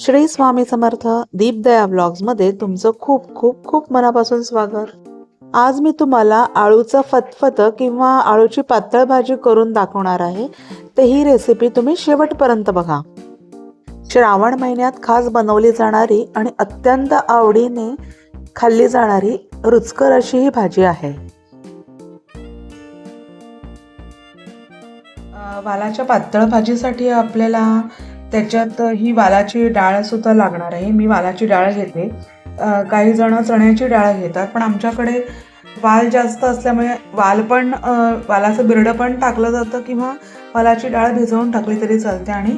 श्री स्वामी समर्थ दीपदया ब्लॉग्समध्ये तुमचं खूप खूप खूप मनापासून स्वागत. आज मी तुम्हाला आळूचं फतफत किंवा आळूची पातळ भाजी करून दाखवणार आहे. तर ही रेसिपी तुम्ही शेवटपर्यंत बघा. श्रावण महिन्यात खास बनवली जाणारी आणि अत्यंत आवडीने खाल्ली जाणारी रुचकर अशी ही भाजी आहे. वालाच्या पातळ भाजीसाठी आपल्याला त्याच्यात ही वालाची डाळ सुद्धा लागणार आहे. मी वालाची डाळ घेते. काही जण चण्याची डाळ घेतात पण आमच्याकडे वाल जास्त असल्यामुळे वाल पण वालाचं बिरडं पण टाकलं जातं किंवा वालाची डाळ भिजवून टाकली तरी चालते. आणि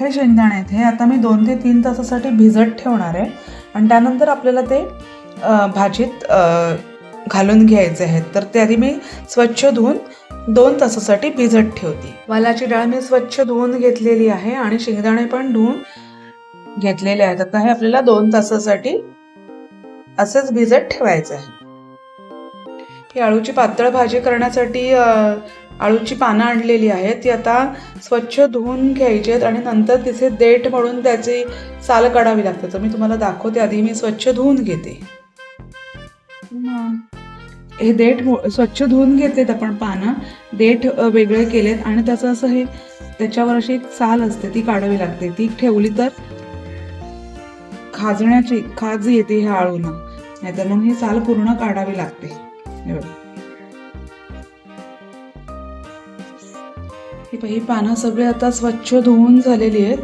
हे शेंगदाणे आहेत. हे आता मी दोन ते तीन तासासाठी भिजत ठेवणार आहे. आणि त्यानंतर आपल्याला ते भाजीत घालून घ्यायचे आहेत. तर ते आधी मी स्वच्छ धुवून दोन तासासाठी भिजत ठेवते. वालाची डाळ मी स्वच्छ धुवून घेतलेली आहे आणि शेंगदाणे पण धुवून घेतलेले आहेत. आता हे आपल्याला दोन तासासाठी असंच भिजत ठेवायचं आहे. ही आळूची पातळ भाजी करण्यासाठी आळूची पानं आणलेली आहेत. ती आता स्वच्छ धुवून घ्यायची आहेत आणि नंतर तिचे देठ म्हणून त्याची साल काढावी लागते. तर मी तुम्हाला दाखवते. आधी मी स्वच्छ धुवून घेते. हे देठ स्वच्छ धुवून घेतलेत आपण पानं. देठ वेगळे केलेत आणि त्याचं असं हे त्याच्यावर अशी एक साल असते ती काढावी लागते. ती ठेवली तर खाजण्याची खाज येते ह्या आळूला नाहीतर मग ही साल पूर्ण काढावी लागते. ही पानं सगळी आता स्वच्छ धुवून झालेली आहेत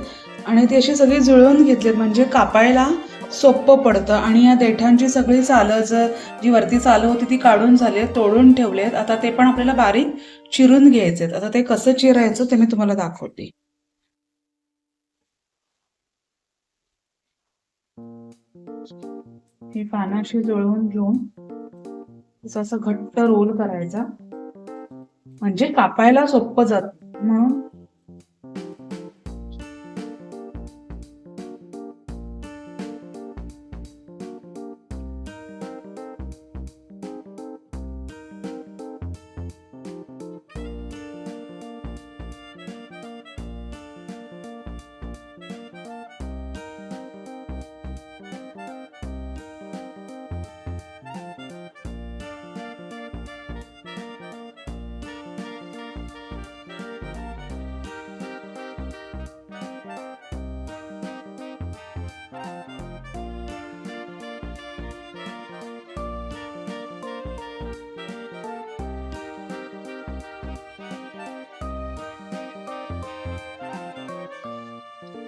आणि ती अशी सगळी जुळवून घेतलीत. म्हणजे कापायला सोपं पडतं. आणि या देठांची सगळी चालं जर जी वरती सालं होती ती काढून झाली आहेत, तोडून ठेवलेत आता ते पण आपल्याला बारीक चिरून घ्यायचे आहेत. आता ते कसं चिरायचं ते मी तुम्हाला दाखवते. ही पानाशी जुळवून घेऊन तिचा असं घट्ट रोल करायचा. म्हणजे कापायला सोपं जात. म्हणून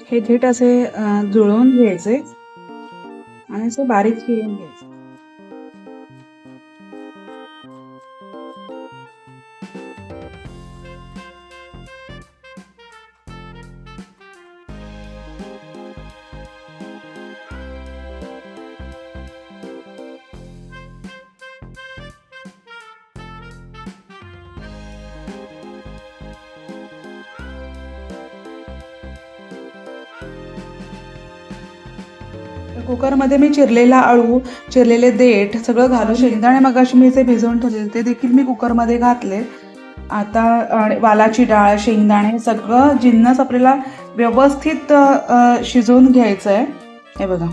हे थेट असे जुळवून घ्यायचे आणि असे बारीक चिरून घ्यायचे. तर कुकरमध्ये मी चिरलेला आळू चिरलेले देठ सगळं घालून शेंगदाणे मगाशी मी जे भिजवून ठेवलेले ते देखील मी कुकरमध्ये घातले. आता वालाची डाळ शेंगदाणे सगळं जिन्नस आपल्याला व्यवस्थित शिजवून घ्यायचं आहे हे बघा.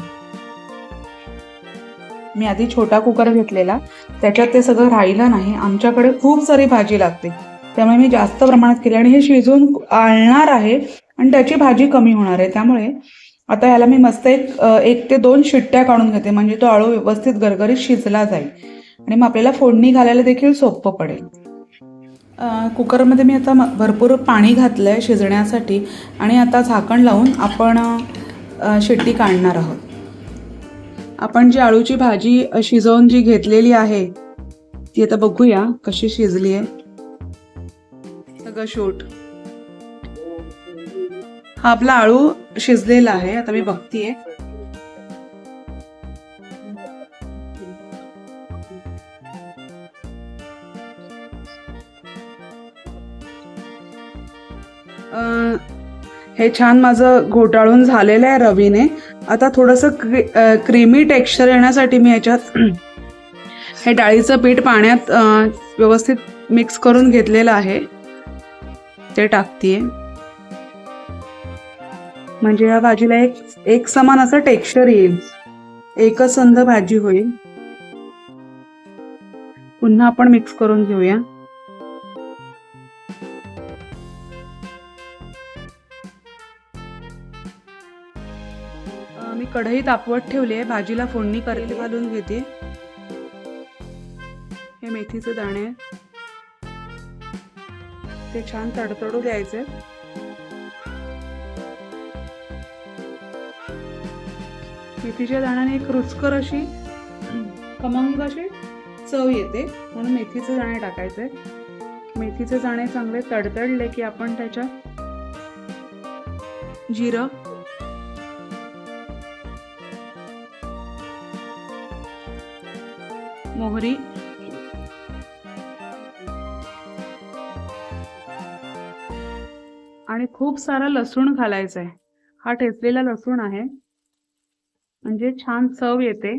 मी आधी छोटा कुकर घेतलेला. त्याच्यात ते सगळं राहिलं नाही. आमच्याकडे खूप सारी भाजी लागते. त्यामुळे मी जास्त प्रमाणात केली आणि हे शिजवून आळणार आहे आणि त्याची भाजी कमी होणार आहे. त्यामुळे आता याला मी मस्त एक एक ते दोन शिट्ट्या काढून घेते. म्हणजे तो आळू व्यवस्थित गरगरीत शिजला जाईल. आणि मग आपल्याला फोडणी घालायला देखील सोपं पडेल. कुकरमध्ये मी आता भरपूर पाणी घातलं आहे शिजण्यासाठी. आणि आता झाकण लावून आपण शिट्टी काढणार आहोत. आपण जी आळूची भाजी शिजवून जी घेतलेली आहे ती आता बघूया कशी शिजली आहे सगळं शूट. हा आपला आळू शिजलेला आहे आता मी बघतीये. हे छान माझं घोटाळून झालेलं आहे रवीने. आता थोडंसं क्री क्रीमी टेक्स्चर येण्यासाठी मी याच्यात हे डाळीचं पीठ पाण्यात व्यवस्थित मिक्स करून घेतलेलं आहे. ते टाकतीये. म्हणजे या भाजीला एक एक समान असं टेक्स्चर येईल. एकच संध भाजी होईल. पुन्हा आपण मिक्स करून घेऊया. मी कढई तापवत ठेवली आहे. भाजीला फोडणी करते घालून घेते. हे मेथीचे दाणे. ते छान तडतडू द्यायचे. मेथीच्या दाण्याने एक रुचकर अशी खमंग अशी चव येते. म्हणून मेथीचे दाणे टाकायचे. मेथीचे दाणे चांगले तडतडले की आपण त्याच्या जिरं मोहरी आणि खूप सारा लसूण घालायचा आहे हा ठेचलेला लसूण आहे. म्हणजे छान चव येते.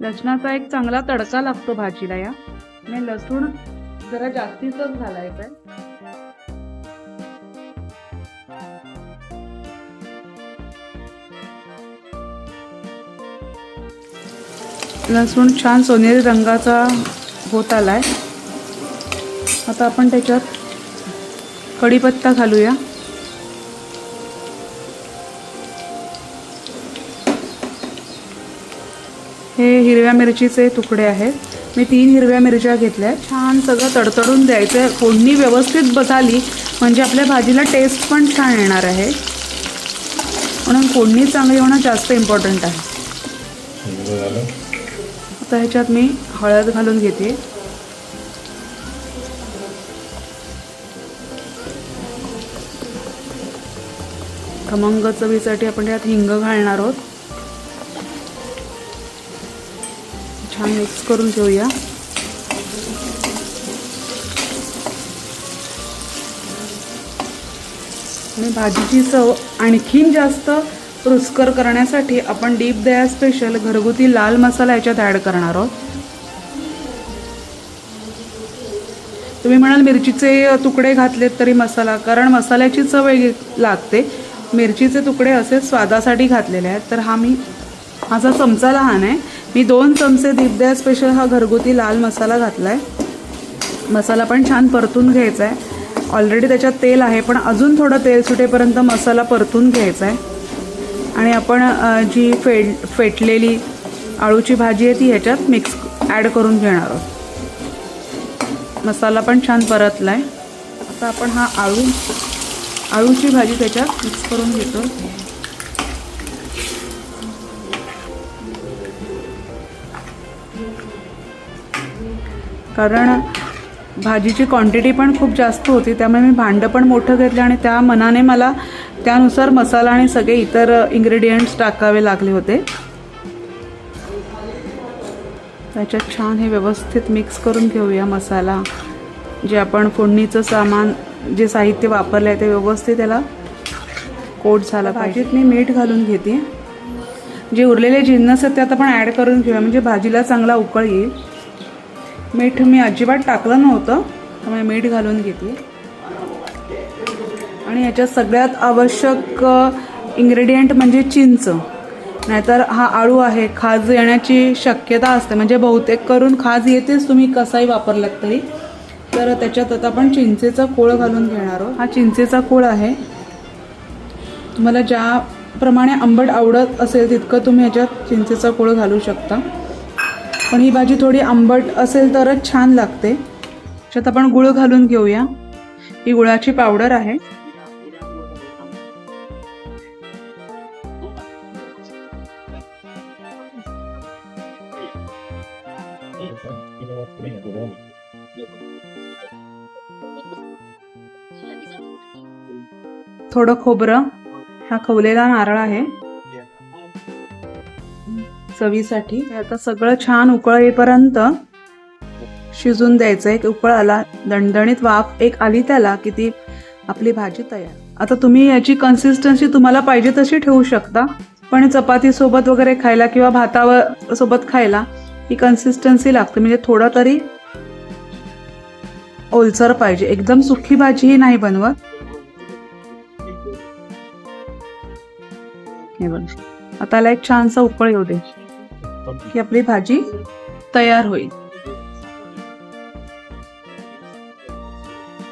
लसणाचा एक चांगला तडका लागतो भाजीला या. आणि लसूण जरा जास्तीच घालायचं आहे लसूण छान सोनेरी रंगाचा होत आलाय. आता आपण त्याच्यात कढीपत्ता घालूया. हे हिरव्या मिरचीचे तुकडे आहेत. मी तीन हिरव्या मिरच्या घेतल्या छान सगळं तडतडून द्यायचं आहे फोडणी व्यवस्थित बसाली म्हणजे आपल्या भाजीला टेस्ट पण छान येणार आहे. म्हणून फोडणी चांगली होणं जास्त इम्पॉर्टंट आहे. आता ह्याच्यात मी हळद घालून घेते. खमंग चवीसाठी आपण त्यात हिंग घालणार आहोत. छान मिक्स करून घेऊया. आणि भाजीची चव आणखीन जास्त रुचकर करण्यासाठी आपण डीप दया स्पेशल घरगुती लाल मसाला याच्यात ॲड करणार आहोत. तुम्ही म्हणाल मिरचीचे तुकडे घातलेत तरी मसाला कारण मसाल्याची चव वेगळी लागते. मिरचीचे तुकडे असे स्वादासाठी घातलेले आहेत. तर हा मी माझा चमचा लहान आहे. मी दोन चमचे दीपद्या स्पेशल हा घरगुती लाल मसाला घातला आहे मसाला पण छान परतून घ्यायचा आहे ऑलरेडी त्याच्यात तेल आहे पण अजून थोडं तेल सुटेपर्यंत मसाला परतून घ्यायचा आहे आणि आपण जी फेड फेटलेली आळूची भाजी आहे ती ह्याच्यात मिक्स ॲड करून घेणार आहोत. मसाला पण छान परतला आहे आता आपण हा आळू आळूची भाजी त्याच्यात मिक्स करून घेतो. कारण भाजीची क्वांटिटी पण खूप जास्त होती त्यामुळे मी भांडं पण मोठं घेतलं आणि त्या मनाने मला त्यानुसार मसाला आणि सगळे इतर इन्ग्रेडियंट्स टाकावे लागले होते. त्याच्यात छान हे व्यवस्थित मिक्स करून घेऊया मसाला. जे आपण फोडणीचं सामान जे साहित्य वापरलं आहे ते व्यवस्थित त्याला कोट झाला भाजीत मी मीठ घालून घेते. जे उरलेले जिन्नस आहेत ते आता आपण ॲड करून घेऊया. म्हणजे भाजीला चांगला उकळ येईल. मीठ मी अजिबात टाकलं नव्हतं त्यामुळे मीठ घालून घेतली. आणि याच्यात सगळ्यात आवश्यक इंग्रेडियंट म्हणजे चिंच. नाहीतर हा आळू आहे खाज येण्याची शक्यता असते. म्हणजे बहुतेक करून खाज येतेच तुम्ही कसाही वापरलात तरी. तर त्याच्यात आता आपण चिंचेचा कोळ घालून घेणार आहोत. हा चिंचेचा कोळ आहे. तुम्हाला ज्याप्रमाणे आंबट आवडत असेल तितकं तुम्ही ह्याच्यात चिंचेचा कोळ घालू शकता. पण ही भाजी थोडी आंबट असेल तरच छान लागते. त्यात आपण गुळ घालून घेऊया. ही गुळाची पावडर आहे. थोडं खोबरं. हा खवलेला नारळ आहे. चवीसाठी. आता सगळं छान उकळ येईपर्यंत शिजून द्यायचं एक उकळ आला दणदणीत वाफ एक आली त्याला की ती आपली भाजी तयार. आता तुम्ही याची कन्सिस्टन्सी तुम्हाला पाहिजे तशी ठेवू शकता. पण चपाती सोबत वगैरे खायला किंवा भातावर सोबत खायला ही कन्सिस्टन्सी लागते. म्हणजे थोडा तरी ओलसर पाहिजे. एकदम सुखी भाजी ही नाही बनवत. आता एक छानसा उकळ येऊ दे. की आपली भाजी तयार होईल.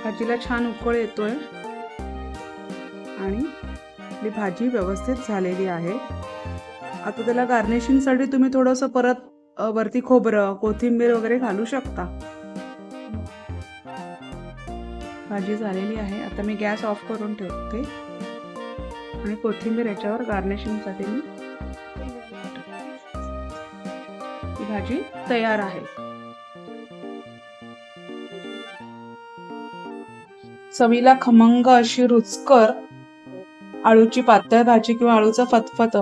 भाजीला छान उकळ येतोय. आणि आपली भाजी व्यवस्थित झालेली आहे. आता त्याला गार्निशिंगसाठी तुम्ही थोडंसं परत वरती खोबरं कोथिंबीर वगैरे घालू शकता. भाजी झालेली आहे. आता मी गॅस ऑफ करून ठेवते. आणि कोथिंबीर याच्यावर गार्निशिंगसाठी मी भाजी तयार आहे. चवीला खमंग अशी रुचकर आळूची पातळ भाजी किंवा आळूचं फतफत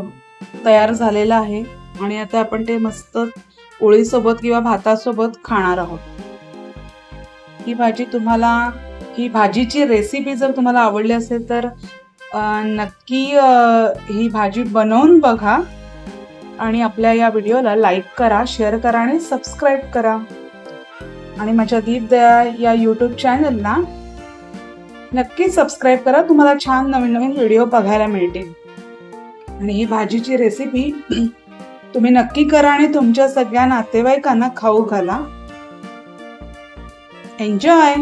तयार झालेलं आहे आणि आता आपण ते मस्त पोळीसोबत किंवा भातासोबत खाणार आहोत. ही भाजी तुम्हाला ही भाजीची रेसिपी जर तुम्हाला आवडली असेल तर नक्की ही भाजी बनवून बघा. आणि आपल्या या व्हिडिओला लाईक करा शेअर करा आणि सबस्क्राईब करा. आणि माझ्या दीप दया या यूट्यूब चॅनलला नक्की सबस्क्राईब करा तुम्हाला छान नवीन नवीन व्हिडिओ बघायला मिळतील. आणि ही भाजीची रेसिपी तुम्ही नक्की करा आणि तुमच्या सगळ्या नातेवाईकांना खाऊ घाला. एन्जॉय